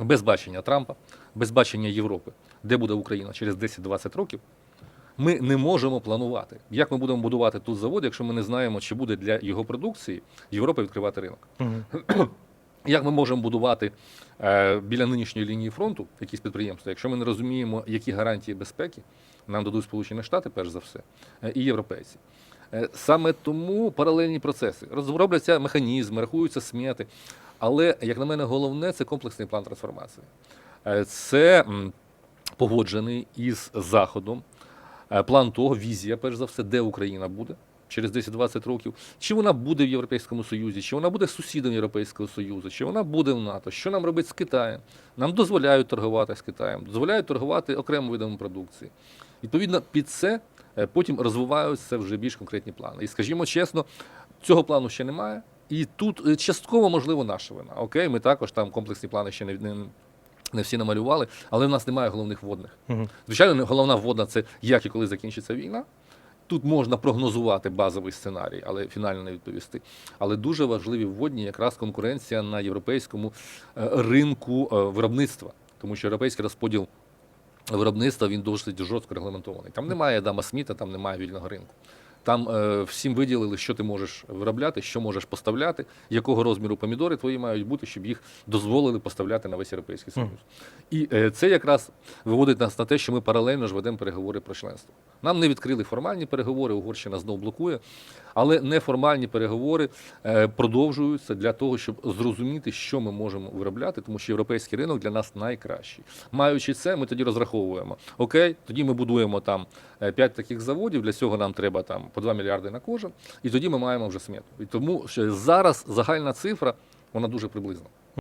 без бачення Трампа, без бачення Європи, де буде Україна через 10-20 років, ми не можемо планувати. Як ми будемо будувати тут завод, якщо ми не знаємо, чи буде для його продукції Європа відкривати ринок? Мгм. Як ми можемо будувати е, біля нинішньої лінії фронту якісь підприємства, якщо ми не розуміємо, які гарантії безпеки нам дадуть Сполучені Штати, перш за все, е, і європейці. Е, Саме тому паралельні процеси розробляться механізми, рахуються смети. Але, як на мене, головне це комплексний план трансформації. Е, Це погоджений із Заходом. Е, План того, візія, перш за все, де Україна буде через 10-20 років. Чи вона буде в Європейському Союзі, чи вона буде сусідом Європейського Союзу, чи вона буде в НАТО, що нам робити з Китаєм? Нам дозволяють торгувати з Китаєм, дозволяють торгувати окремими видами продукції. Відповідно, під це е, потім розвиваються вже більш конкретні плани. І скажімо чесно, цього плану ще немає. І тут е, частково можливо наша вина. Окей, ми також там комплексні плани ще не, не, не всі намалювали, але в нас немає головних водних. Мгм. Звичайно, головна вводна це як і коли закінчиться війна. Тут можна прогнозувати базовий сценарій, але фінально не відповісти. Але дуже важливі вводні якраз конкуренція на європейському е, ринку е, виробництва, тому що європейський розподіл виробництва він досить жорстко регламентований. Там немає Дама Сміта, там немає вільного ринку. Там е, всім виділили, що ти можеш виробляти, що можеш поставляти, якого розміру помідори твої мають бути, щоб їх дозволили поставляти на весь європейський союз. І е, це якраз виводить нас на те, що ми паралельно ж ведемо переговори про членство. Нам не відкрили формальні переговори, Угорщина знов блокує, але неформальні переговори е, продовжуються для того, щоб зрозуміти, що ми можемо виробляти, тому що європейський ринок для нас найкращий. Маючи це, ми тоді розраховуємо. Окей, тоді ми будуємо там 5 таких заводів. Для цього нам треба там по 2 мільярди на кожен, і тоді ми маємо вже смету. І тому що зараз загальна цифра вона дуже приблизна.